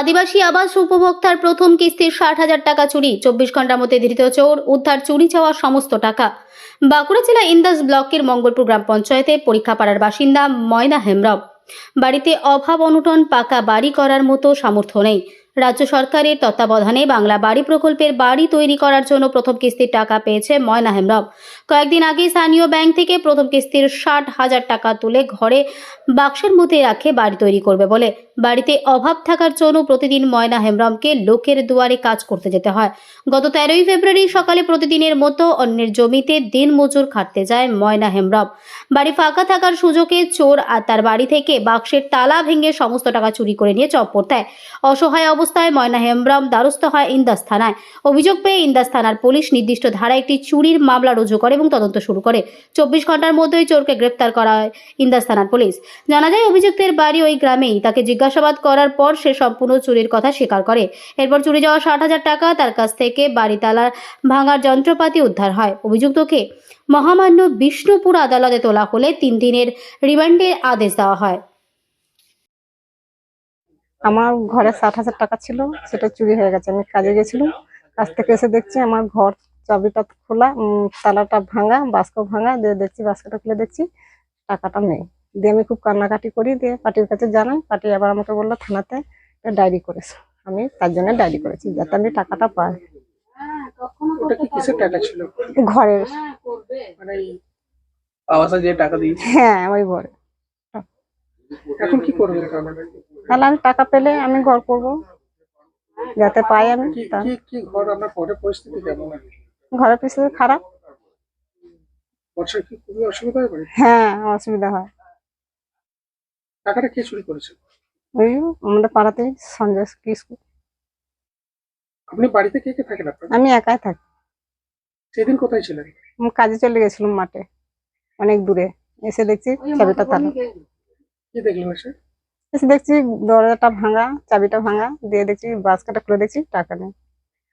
আদিবাসী আবাস উপভোক্তার প্রথম কিস্তির ষাট হাজার টাকা চুরি, চব্বিশ ঘণ্টার মধ্যে ধৃত চোর, উদ্ধার, চুরি যাওয়া সমস্ত টাকা। বাঁকুড়া জেলা ইন্দাস ব্লকের মঙ্গলপুর গ্রাম পঞ্চায়েতে পরীক্ষা পাড়ার বাসিন্দা ময়না হেমরব বাড়িতে অভাব অনটন, পাকা বাড়ি করার মতো সামর্থ্য নেই। রাজ্য সরকারের তত্ত্বাবধানে বাংলা বাড়ি প্রকল্পের বাড়ি তৈরি করার জন্য প্রথম কিস্তির টাকা পেয়েছে ময়না হেমব্রম কয়েকদিন আগে স্থানীয় ব্যাংক থেকে প্রথম কিস্তির ষাট হাজার টাকা তুলে ঘরে বাক্সের মধ্যে রাখে বাড়ি তৈরি করবে বলে। বাড়িতে অভাব থাকার জন্য প্রতিদিন ময়না হেমব্রমকে লোকের দুয়ারে কাজ করতে যেতে হয়। গত তেরোই ফেব্রুয়ারি সকালে প্রতিদিনের মতো অন্যের জমিতে দিন মজুর খাটতে যায় ময়না হেমব্রম বাড়ি ফাঁকা থাকার সুযোগে চোর আর তার বাড়ি থেকে বাক্সের তালা ভেঙে সমস্ত টাকা চুরি করে নিয়ে চপ্পর দেয়। অসহায় অবস্থায় ময়না হেমব্রম দ্বারস্থ হয় ইন্দাস থানায়। অভিযোগ পেয়ে ইন্দাস থানার পুলিশ নির্দিষ্ট ধারায় একটি চুরির মামলা রুজু করে এবং তদন্ত শুরু করে। চব্বিশ ঘণ্টার মধ্যেই চোরকে গ্রেপ্তার করা হয় ইন্দাস থানার পুলিশ। জানা যায়, অভিযুক্তের বাড়ি ওই গ্রামেই। তাকে জিজ্ঞাসাবাদ করার পর সে সম্পূর্ণ চুরির কথা স্বীকার করে। এরপর চুরি যাওয়া ষাট হাজার টাকা তার কাছ থেকে বাড়ি তালার ভাঙার যন্ত্রপাতি উদ্ধার হয়। অভিযুক্তকে মহামান্য বিষ্ণুপুর আদালতে তোলা হলে তিন দিনের রিমান্ডের আদেশ দেওয়া হয়। আমার ঘরে ষাট হাজার টাকা ছিল সেটা চুরি হয়ে গেছে। আমি কাজে গেছিলাম কাজ থেকে এসে দেখছি আমার ঘর চাবিটা খোলা তালাটা ভাঙা বাস্ক ভাঙা দিয়ে দেখছি বাস্কটা খুলে দেখছি টাকাটা নেই। দিয়ে আমি খুব কান্নাকাটি করি দিয়ে পার্টির কাছে জানাই পার্টি আবার আমাকে বলল থানাতে ডায়েরি করেছে। আমি তার জন্য ডায়েরি করেছি যাতে আমি টাকাটা পাই। ঘরের। মানে হ্যাঁ ওই ঘরে এখন কি করবেন তাহলে আমি টাকা পেলে আমি ঘর করব। যাতে পাই আমি কি ঘর? ঘরের পরিস্থিতি কেমন ঘরের পিছনে খারাপ। বর্ষায় কি খুবই অসুবিধা হয় হ্যাঁ অসুবিধা হয়। টাকাটা কে চুরি করেছে ওই আমাদের পাড়াতে সঞ্জয় কিস্কু আপনি বাড়িতে কে কে থাকেন আপনার? আমি একাই থাকি। সেদিন কোথায় ছিলেন? আমি কাজে চলে গেছিলাম মাঠে অনেক দূরে। এসে দেখছি চাবিটা তালা কি দেখলেন এসে? এসে দেখছি দরজাটা ভাঙা চাবিটা ভাঙা দিয়ে দেখছি বাসকাটা খুলে দেখছি টাকা নেই।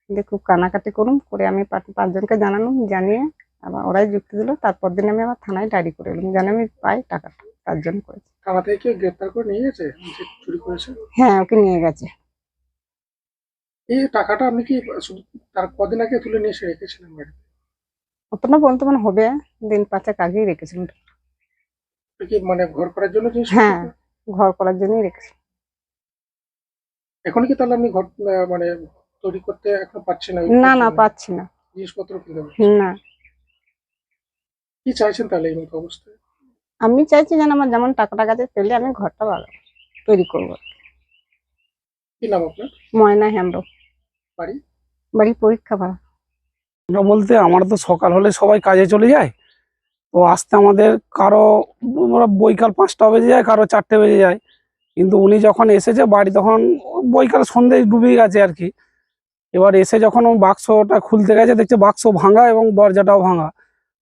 দিয়ে খুব কানাকাটি করুন করে আমি পাঁচ- পাঁচজনকে জানালাম জানিয়ে আবার ওরাই যুক্তি দিল। তারপর দিন আমি আবার থানায় ডায়েরি করে এলাম জানি আমি পাই টাকাটা তার জন্য করেছি। থানা থেকে গ্রেপ্তার করে নিয়ে গেছে? চুরি করেছে? হ্যাঁ ওকে নিয়ে গেছে। এই টাকাটা আপনি কি তার কদিন আগে তুলে নিয়ে এসে রেখেছিলেন বাড়িতে? অতটা বলতে মানে হবে দিন পাঁচেক আগেই রেখেছিলাম। কি মানে ঘর করার জন্য হ্যাঁ। ঘর করার জন্যই রেখেছি। এখন কি তাহলে আপনি ঘর মানে তৈরি করতে এখন পাচ্ছেন না না না পাচ্ছি না। জিনিসপত্র কিনতে পারছেন? না। কি চাইছেন তাহলে এই মতো অবস্থায়? আমি চাইছি যেন আমার যেমন টাকা টাকাতে পেলে আমি ঘরটা ভালো তৈরি করব। কি নাম আপনার? ময়না হেমব্রম বাড়ি? বাড়ি পরীক্ষা ভাড়া। আমরা বলতে আমার তো সকাল হলে সবাই কাজে চলে যায় তো আসতে আমাদের কারও বৈকাল পাঁচটা বেজে যায়, কারও চারটে বেজে যায়। কিন্তু উনি যখন এসেছে বাড়ি, তখন বৈকাল সন্ধে ডুবে গেছে আর কি। এবার এসে যখন বাক্সটা খুলতে গেছে, দেখছে বাক্স ভাঙা এবং দরজাটাও ভাঙা।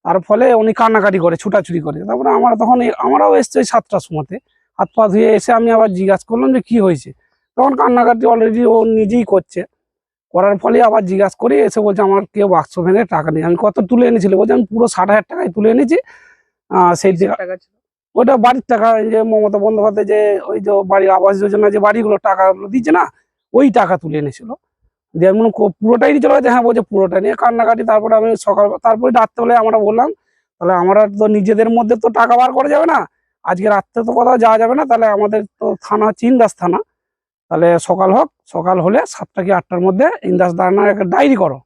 তার ফলে উনি কান্নাকাটি করে, ছুটাছুটি করে। তারপরে আমরা তখন আমরাও এসছি সাতটার সময়তে। হাত পা ধুয়ে এসে আমি আবার জিজ্ঞাসা করলাম যে কি হয়েছে? তখন কান্নাকাটি অলরেডি ও নিজেই করছে। করার ফলে আবার জিজ্ঞাসা করি এসে বলছে আমার কেউ বাক্স ভেঙে টাকা নেই। আমি কত তুলে এনেছিল বলছে আমি পুরো ষাট হাজার টাকায় তুলে এনেছি। সেই ওটা বাড়ির টাকা এই যে মমতা বন্দ্যোপাধ্যায় যে ওই যে বাড়ির আবাস যোজনা যে বাড়িগুলো টাকাগুলো দিচ্ছে না ওই টাকা তুলে এনেছিল। দিয়ে আমি পুরোটাই চলে গেছে হ্যাঁ বলছে পুরোটা। নিয়ে কান্নাকাটি তারপরে আমি সকাল তারপরে রাত্রেবেলায় আমরা বললাম তাহলে আমরা তো নিজেদের মধ্যে তো টাকা বার করা যাবে না আজকে রাত্রে তো কোথাও যাওয়া যাবে না তাহলে আমাদের তো থানা হচ্ছে ইন্দাস থানা। তাহলে সকাল হোক, সকাল হলে সাতটা কি আটটার মধ্যে ইন্দাস থানার একটা ডায়েরি করো।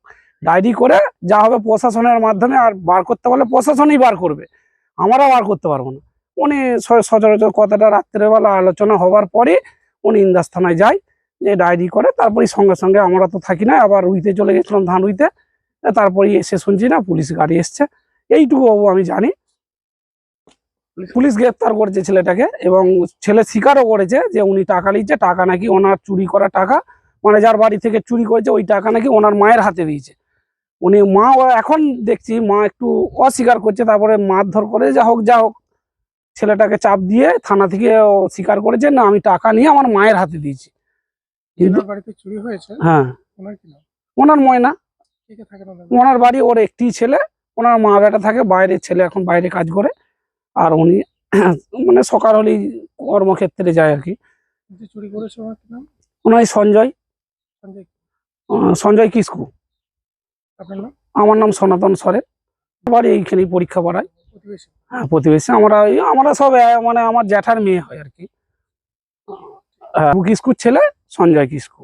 ডায়েরি করে যা হবে প্রশাসনের মাধ্যমে আর বার করতে পারলে প্রশাসনই বার করবে। আমরা বার করতে পারব না। উনি সচরাচর কথাটা রাত্রেবেলা আলোচনা হবার পরে উনি ইন্দাস থানায় যায়, যে ডায়েরি করে তারপরে সঙ্গে সঙ্গে আমরা তো থাকি না, আবার উইতে চলে গেছিলাম ধান রুইতে তারপরে এসে শুনছি না, পুলিশ গাড়ি এসছে। এইটুকু আমি জানি। পুলিশ গ্রেপ্তার করেছে ছেলেটাকে এবং ছেলে স্বীকারও করেছে যে উনি টাকা নিচ্ছে টাকা নাকি ওনার চুরি করা টাকা। মানে যার বাড়ি থেকে চুরি করেছে ওই টাকা নাকি ওনার মায়ের হাতে দিয়েছে। উনি মা ও এখন দেখছি মা একটু অস্বীকার করছে তারপরে মারধর করে যা হোক যা হোক। ছেলেটাকে চাপ দিয়ে থানা থেকে স্বীকার করেছে না আমি টাকা নিয়ে আমার মায়ের হাতে দিয়েছি। হ্যাঁ। ওনার ময়না ওনার বাড়ি ওর একটি ছেলে ওনার মা বেটা থাকে বাইরে ছেলে এখন বাইরে কাজ করে। আর উনি মানে সকাল হলেই কর্মক্ষেত্রে যায় আর কি। চুরি করেছে ওনার সঞ্জয়। সঞ্জয় কিস্কু। আমার নাম সনাতন সরেন। বাড়ি এইখানেই পরীক্ষা পড়ায়। হ্যাঁ প্রতিবেশী। আমরা আমরা সব মানে আমার জ্যাঠার মেয়ে হয় আর কি। আহ, কিস্কুর ছেলে সঞ্জয় কিস্কু।